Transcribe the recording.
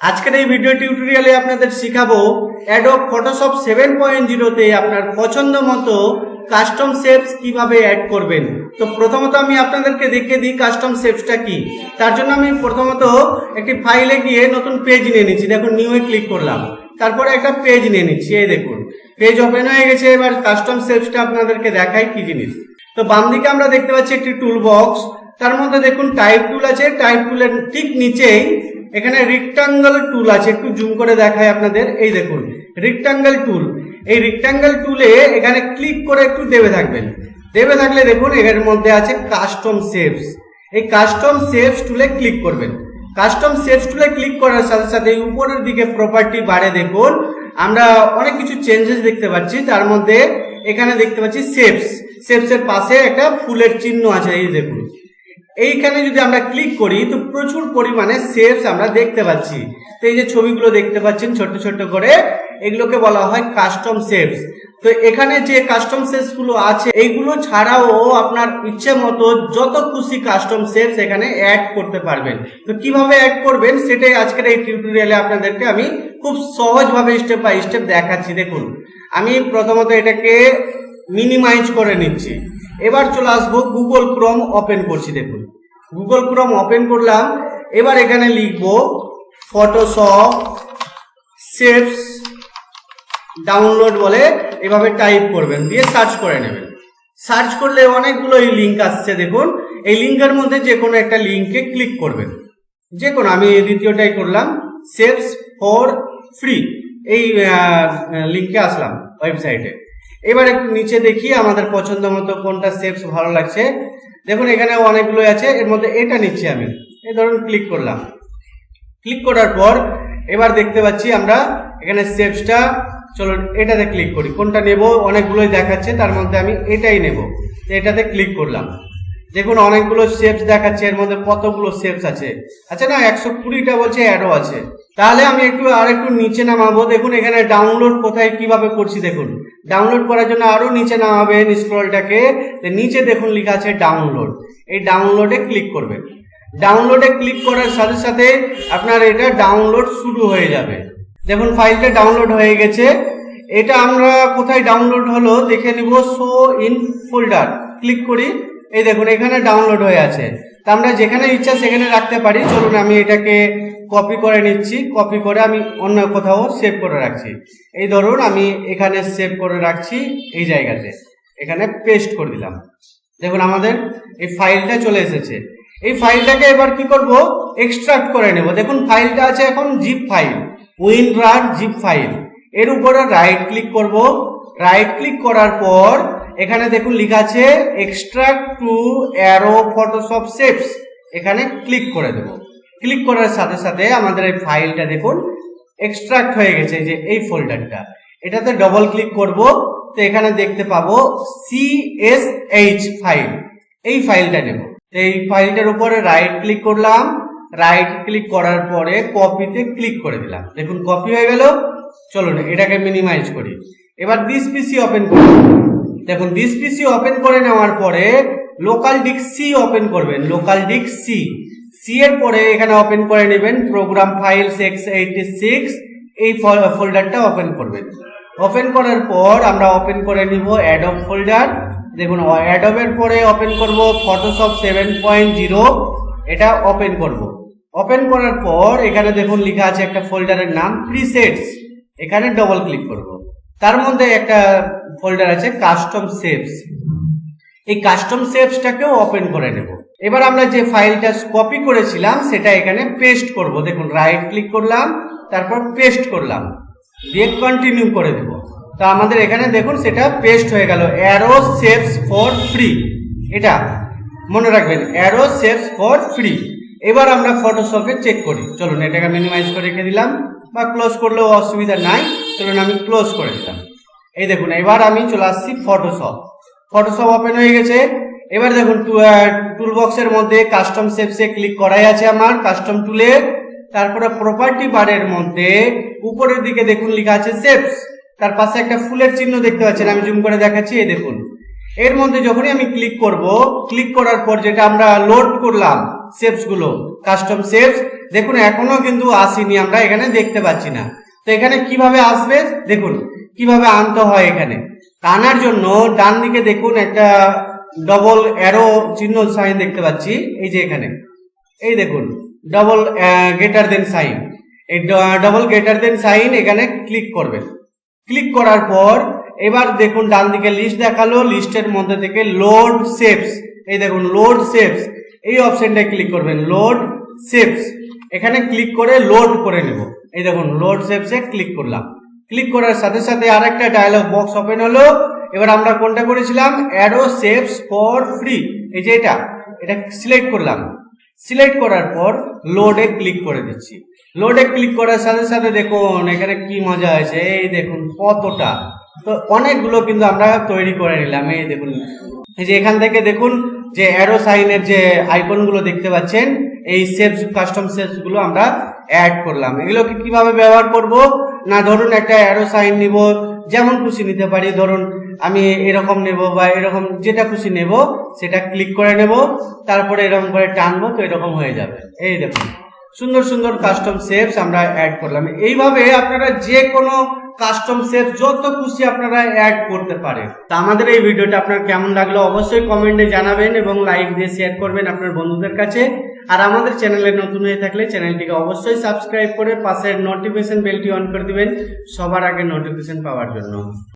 আজকের এই ভিডিও টিউটোরিয়ালে আপনাদের শিখাবো অ্যাডোব ফটোশপ সেভেন পয়েন্ট জিরোতে আপনার পছন্দ মতো কাস্টম শেপস কীভাবে অ্যাড করবেন। তো প্রথমত আমি আপনাদেরকে দেখিয়ে দিই কাস্টম শেপসটা কি। তার জন্য আমি প্রথমত একটি ফাইলে গিয়ে নতুন পেজ নিয়ে নিচ্ছি। দেখুন নিউয়ে ক্লিক করলাম। তারপরে একটা পেজ নিয়ে নিচ্ছি, এই দেখুন। পেজ ওপেন হয়ে গেছে, এবার কাস্টম শেপসটা আপনাদেরকে দেখাই কি জিনিস। তো বাম দিকে আমরা দেখতে পাচ্ছি একটি টুল বক্স তার মধ্যে দেখুন টাইপ টুল আছে। টাইপ টুলের ঠিক নিচেই এখানে রেক্টাঙ্গেল টুল আছে, একটু জুম করে দেখায় আপনাদের। এই দেখুন রেক্টাঙ্গেল টুল এই রেক্টাঙ্গেল টুলে এখানে ক্লিক করে একটু দেবে থাকবেন। দেবে থাকলে দেখুন এর মধ্যে আছে কাস্টম শেপস এই কাস্টম শেপস টুলে ক্লিক করবেন। কাস্টম শেপস টুলে ক্লিক করার সাথে সাথে উপরের দিকে প্রপার্টি বাড়ে দেখুন, আমরা অনেক কিছু চেঞ্জেস দেখতে পাচ্ছি। তার মধ্যে এখানে দেখতে পাচ্ছি শেপস শেপসের পাশে একটা ফুলের চিহ্ন আছে, এই দেখুন। এইখানে যদি আমরা ক্লিক করি, তো প্রচুর পরিমাণে শেপস আমরা দেখতে পাচ্ছি। তো এই যে ছবিগুলো দেখতে পাচ্ছেন, ছোট্ট ছোট্ট করে, এগুলোকে বলা হয় কাস্টম শেপস তো এখানে যে কাস্টম শেপসগুলো আছে, এইগুলো ছাড়াও আপনার ইচ্ছে মতো যত খুশি কাস্টম শেপস এখানে অ্যাড করতে পারবেন। তো কীভাবে অ্যাড করবেন, সেটাই আজকের এই টিউটোরিয়ালে আপনাদেরকে আমি খুব সহজভাবে স্টেপ বাই স্টেপ দেখাচ্ছি। দেখুন, আমি প্রথমত এটাকে মিনিমাইজ করে নিচ্ছি। এবার চলে আসব গুগল ক্রোম ওপেন করছি, দেখুন। গুগল ক্রোম ওপেন করলাম, এবার এখানে লিখব ফটোশপ শেপস ডাউনলোড বলে এভাবে টাইপ করবেন, দিয়ে সার্চ করে নেবেন। সার্চ করলে অনেকগুলো এই লিঙ্ক আসছে, দেখুন। এই লিঙ্কের মধ্যে যে কোনো একটা লিঙ্কে ক্লিক করবেন। যে কোনো, আমি দ্বিতীয়টাই করলাম সেভস ফর ফ্রি এই লিঙ্কে আসলাম ওয়েবসাইটে এবার একটু নিচে দেখি আমাদের পছন্দ মতো কোনটা শেপস ভালো লাগছে। দেখুন, এখানে অনেকগুলো আছে, এর মধ্যে এটা নিচ্ছি আমি। এই ধরুন ক্লিক করলাম। ক্লিক করার পর এবার দেখতে পাচ্ছি আমরা এখানে শেপসটা চলো এটাতে ক্লিক করি। কোনটা নেব? অনেকগুলোই দেখাচ্ছে, তার মধ্যে আমি এটাই নেব। এটাতে ক্লিক করলাম। দেখুন, অনেকগুলো শেপস দেখাচ্ছে, এর মধ্যে কতগুলো শেপস আছে। আচ্ছা না, একশো কুড়িটা বলছে অ্যাডও আছে। তাহলে আমি একটু আর একটু নিচে নামাবো। দেখুন, এখানে ডাউনলোড কোথায়, কীভাবে করছি, দেখুন। ডাউনলোড করার জন্য আরও নিচে নামাবেন স্ক্রলটাকে নিচে দেখুন, লেখা আছে ডাউনলোড এই ডাউনলোডে ক্লিক করবেন ডাউনলোডে ক্লিক করার সাথে সাথে আপনার এটা ডাউনলোড শুরু হয়ে যাবে। দেখুন ফাইলটা ডাউনলোড হয়ে গেছে। এটা আমরা কোথায় ডাউনলোড হলো, দেখে নিব শো ইন ফোল্ডার ক্লিক করি। এই দেখুন, এখানে ডাউনলোড হয়ে আছে। তা আমরা যেখানে ইচ্ছা সেখানে রাখতে পারি। চলুন, আমি এটাকে কপি করে নিচ্ছি। কপি করে আমি অন্য কোথাও সেভ করে রাখছি। এই ধরুন, আমি এখানে সেভ করে রাখছি এই জায়গাতে। এখানে পেস্ট করে দিলাম। দেখুন, আমাদের এই ফাইলটা চলে এসেছে। এই ফাইলটাকে এবার কি করব? এক্সট্রাক্ট করে নেব। দেখুন ফাইলটা আছে এখন zip file WinRAR zip file এর উপরে রাইট ক্লিক করব। রাইট ক্লিক করার পর এখানে দেখুন লেখা আছে extract to arrow Photoshop shapes এখানে ক্লিক করে দেব। ক্লিক করার সাথে সাথে আমাদের এই ফাইলটা দেখুন এক্সট্রাক্ট হয়ে গেছে যে এই ফোল্ডারটা এটাতে ডবল ক্লিক করব, তো এখানে দেখতে পাবো সিএসএইচ ফাইল এই ফাইলটা নেব। এই ফাইলটার উপরে রাইট ক্লিক করলাম। রাইট ক্লিক করার পরে কপিতে ক্লিক করে দিলাম। দেখুন কপি হয়ে গেল। চলুন, এটাকে মিনিমাইজ করি। এবার দিস পিসি ওপেন করি দেখুন দিস পিসি ওপেন করে নেওয়ার পরে লোকাল ডিক সি ওপেন করবেন লোকাল ডিক সি সি এর পরে এখানে ওপেন করে নেবেন program file x eighty six এই ফোল্ডারটা ওপেন করবেন। ওপেন করার পর আমরা ওপেন করে নিব অ্যাডব ফোল্ডার দেখুন অ্যাডবের পরে ওপেন করব ফটোশপ সেভেন পয়েন্ট জিরো এটা ওপেন করব। ওপেন করার পর এখানে দেখুন লেখা আছে একটা ফোল্ডারের নাম প্রিসেটস এখানে ডবল ক্লিক করব। তার মধ্যে একটা ফোল্ডার আছে কাস্টম শেপস এই কাস্টম শেপসটাকেও ওপেন করে নেব। এবার আমরা যে ফাইলটা কপি করেছিলাম, সেটা এখানে পেস্ট করব। দেখুন রাইট ক্লিক করলাম, তারপর পেস্ট করলাম। দিয়ে কন্টিনিউ করে দেব। তো আমাদের এখানে দেখুন, সেটা পেস্ট হয়ে গেল। অ্যারো শেপস ফর ফ্রি এটা, মনে রাখবেন অ্যারো শেপস ফর ফ্রি এবার আমরা ফটোশপে চেক করি। চলুন, এটাকে মিনিমাইজ করে রেখে দিলাম। বা ক্লোজ করলেও অসুবিধা নাই, চলুন আমি ক্লোজ করে দিলাম। এই দেখুন, এবার আমি চলে আসছি ফটোশপ ফটোশপ ওপেন হয়ে গেছে। এবার দেখুন টুল বক্সের মধ্যে কাস্টম শেপসে ক্লিক করাই আছে আমার কাস্টম টুলে তারপরে প্রপার্টি বারের মধ্যে উপরের দিকে দেখুন লেখা আছে শেপস তার পাশে একটা ফুলের চিহ্ন দেখতে পাচ্ছেন, আমি জুম করে দেখাচ্ছি, এই দেখুন। এর মধ্যে যখনই আমি ক্লিক করব ক্লিক করার পর যেটা আমরা লোড করলাম শেপসগুলো কাস্টম শেপস দেখুন, এখনও কিন্তু আসেনি, আমরা এখানে দেখতে পাচ্ছি না। তো এখানে কীভাবে আসবে? দেখুন, কীভাবে আনতে হয় এখানে। আনার জন্য ডান দিকে দেখুন, একটা ডবল অ্যারো চিহ্ন সাইন দেখতে পাচ্ছি, এই যে এখানে। এই দেখুন ডবল গেটার দেন সাইন এই ডবল গেটার দেন সাইন এখানে ক্লিক করবেন। ক্লিক করার পর, এবার দেখুন, ডান দিকে লিস্ট দেখাল লিস্টের মধ্যে থেকে লোড শেপস এই দেখুন লোড শেপস এই অপশনটায় ক্লিক করবেন লোড শেপস এখানে ক্লিক করে লোড করে নেব। এই দেখুন লোড শেপসে ক্লিক করলাম। ক্লিক করার সাথে সাথে আরেকটা ডায়লগ বক্স ওপেন হলো। এবার আমরা কোনটা করেছিলাম? অ্যারো শেপস ফর ফ্রি এই যে এটা এটা সিলেক্ট করলাম। সিলেক্ট করার পর লোডে ক্লিক করে দিচ্ছি। লোডে ক্লিক করার সাথে সাথে দেখুন, এখানে কি মজা হয়েছে। এই দেখুন, কতটা। তো অনেকগুলো কিন্তু আমরা তৈরি করে নিলাম। এই দেখুন, এই যে এখান থেকে দেখুন যে অ্যারো সাইনের যে আইকনগুলো দেখতে পাচ্ছেন, এই শেপস কাস্টম শেপসগুলো আমরা অ্যাড করলাম। এগুলোকে কীভাবে ব্যবহার করব? না, ধরুন একটা অ্যারো সাইন নিব, যেমন খুশি নিতে পারি। ধরুন আমি এরকম নেব বা এরকম যেটা খুশি নেব, সেটা ক্লিক করে নেব, তারপরে এরকম করে টানবো, তো এরকম হয়ে যাবে। এই দেখুন। সুন্দর সুন্দর কাস্টম শেপস আমরা অ্যাড করলাম। এইভাবে আপনারা যে কোনো কাস্টম শেপ যত খুশি আপনারা অ্যাড করতে পারেন। তা আমাদের এই ভিডিওটা আপনার কেমন লাগল অবশ্যই কমেন্টে জানাবেন এবং লাইক দিয়ে শেয়ার করবেন আপনার বন্ধুদের কাছে। আর আমাদের চ্যানেলে নতুন হয়ে থাকলে চ্যানেলটিকে অবশ্যই সাবস্ক্রাইব করে পাশের নোটিফিকেশন বেলটি অন করে দিবেন সবার আগে নোটিফিকেশন পাওয়ার জন্য।